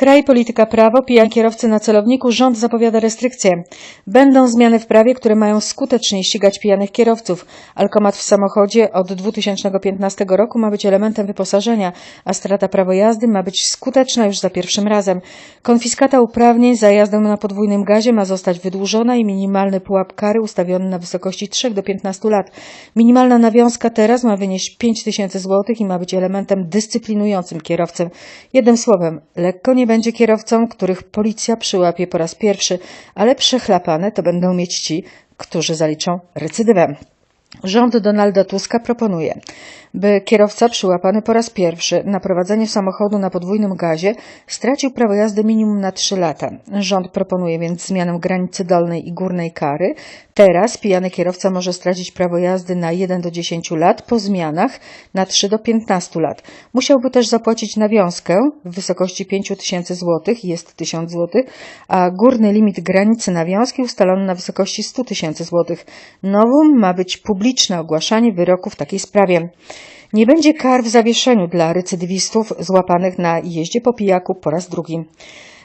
Kraj, polityka, prawo, pijani kierowcy na celowniku, rząd zapowiada restrykcje. Będą zmiany w prawie, które mają skutecznie ścigać pijanych kierowców. Alkomat w samochodzie od 2015 roku ma być elementem wyposażenia, a strata prawa jazdy ma być skuteczna już za pierwszym razem. Konfiskata uprawnień za jazdę na podwójnym gazie ma zostać wydłużona i minimalny pułap kary ustawiony na wysokości 3 do 15 lat. Minimalna nawiązka teraz ma wynieść 5 tysięcy złotych i ma być elementem dyscyplinującym kierowcę. Jednym słowem, lekko nie będzie kierowcom, których policja przyłapie po raz pierwszy, ale przechlapane to będą mieć ci, którzy zaliczą recydywę. Rząd Donalda Tuska proponuje, by kierowca przyłapany po raz pierwszy na prowadzenie samochodu na podwójnym gazie stracił prawo jazdy minimum na 3 lata. Rząd proponuje więc zmianę granicy dolnej i górnej kary. Teraz pijany kierowca może stracić prawo jazdy na 1 do 10 lat, po zmianach na 3 do 15 lat. Musiałby też zapłacić nawiązkę w wysokości 5 tysięcy złotych, jest 1000 złotych, a górny limit granicy nawiązki ustalony na wysokości 100 tysięcy złotych. Nowum ma być publiczne ogłaszanie wyroku w takiej sprawie. Nie będzie kar w zawieszeniu dla recydywistów złapanych na jeździe po pijaku po raz drugi.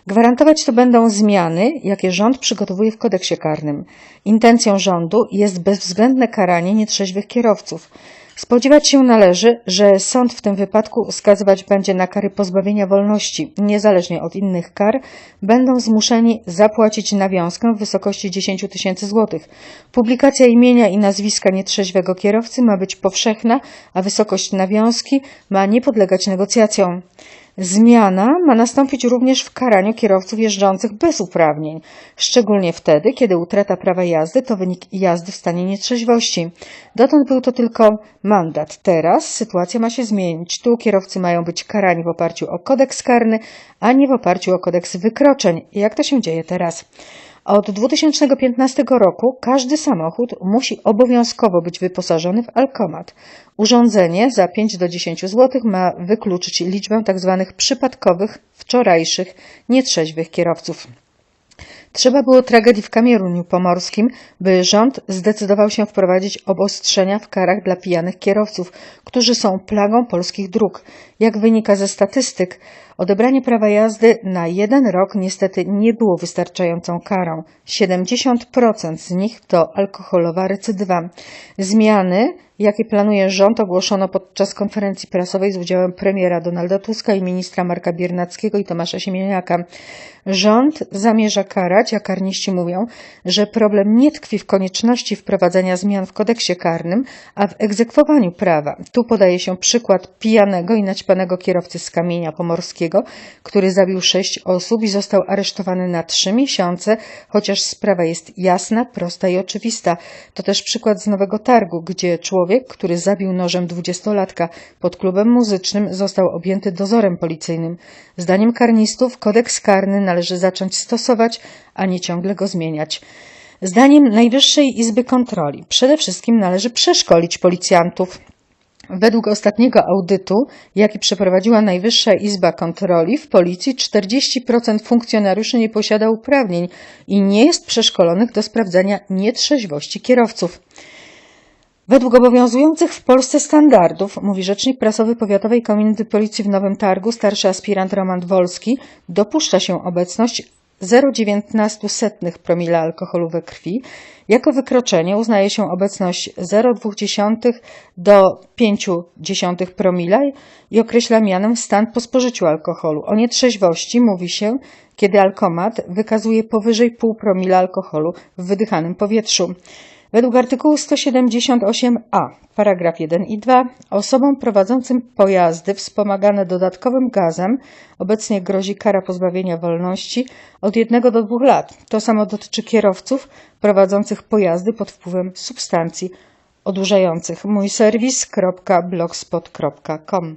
Gwarantować to będą zmiany, jakie rząd przygotowuje w kodeksie karnym. Intencją rządu jest bezwzględne karanie nietrzeźwych kierowców. Spodziewać się należy, że sąd w tym wypadku skazywać będzie na kary pozbawienia wolności. Niezależnie od innych kar, będą zmuszeni zapłacić nawiązkę w wysokości 10 tysięcy złotych. Publikacja imienia i nazwiska nietrzeźwego kierowcy ma być powszechna, a wysokość nawiązki ma nie podlegać negocjacjom. Zmiana ma nastąpić również w karaniu kierowców jeżdżących bez uprawnień, szczególnie wtedy, kiedy utrata prawa jazdy to wynik jazdy w stanie nietrzeźwości. Dotąd był to tylko mandat. Teraz sytuacja ma się zmienić. Tu kierowcy mają być karani w oparciu o kodeks karny, a nie w oparciu o kodeks wykroczeń, jak to się dzieje teraz. Od 2015 roku każdy samochód musi obowiązkowo być wyposażony w alkomat. Urządzenie za 5 do 10 zł ma wykluczyć liczbę tzw. przypadkowych, wczorajszych, nietrzeźwych kierowców. Trzeba było tragedii w Kamieruniu Pomorskim, by rząd zdecydował się wprowadzić obostrzenia w karach dla pijanych kierowców, którzy są plagą polskich dróg. Jak wynika ze statystyk, odebranie prawa jazdy na jeden rok niestety nie było wystarczającą karą. 70% z nich to alkoholowa recydywa. Zmiany jakie planuje rząd, ogłoszono podczas konferencji prasowej z udziałem premiera Donalda Tuska i ministra Marka Biernackiego i Tomasza Siemieniaka. Rząd zamierza karać, a karniści mówią, że problem nie tkwi w konieczności wprowadzenia zmian w kodeksie karnym, a w egzekwowaniu prawa. Tu podaje się przykład pijanego i naćpanego kierowcy z Kamienia Pomorskiego, który zabił sześć osób i został aresztowany na trzy miesiące, chociaż sprawa jest jasna, prosta i oczywista. To też przykład z Nowego Targu, gdzie Człowiek, który zabił nożem dwudziestolatka pod klubem muzycznym, został objęty dozorem policyjnym. Zdaniem karnistów kodeks karny należy zacząć stosować, a nie ciągle go zmieniać. Zdaniem Najwyższej Izby Kontroli przede wszystkim należy przeszkolić policjantów. Według ostatniego audytu, jaki przeprowadziła Najwyższa Izba Kontroli, w policji 40% funkcjonariuszy nie posiada uprawnień i nie jest przeszkolonych do sprawdzania nietrzeźwości kierowców. Według obowiązujących w Polsce standardów, mówi rzecznik prasowy Powiatowej Komendy Policji w Nowym Targu, starszy aspirant Roman Wolski, dopuszcza się obecność 0,19 promila alkoholu we krwi. Jako wykroczenie uznaje się obecność 0,2 do 0,5 promila i określa mianem stan po spożyciu alkoholu. O nietrzeźwości mówi się, kiedy alkomat wykazuje powyżej pół promila alkoholu w wydychanym powietrzu. Według artykułu 178a, paragraf 1 i 2, osobom prowadzącym pojazdy wspomagane dodatkowym gazem obecnie grozi kara pozbawienia wolności od 1 do 2 lat. To samo dotyczy kierowców prowadzących pojazdy pod wpływem substancji odurzających. Mój serwis.blogspot.com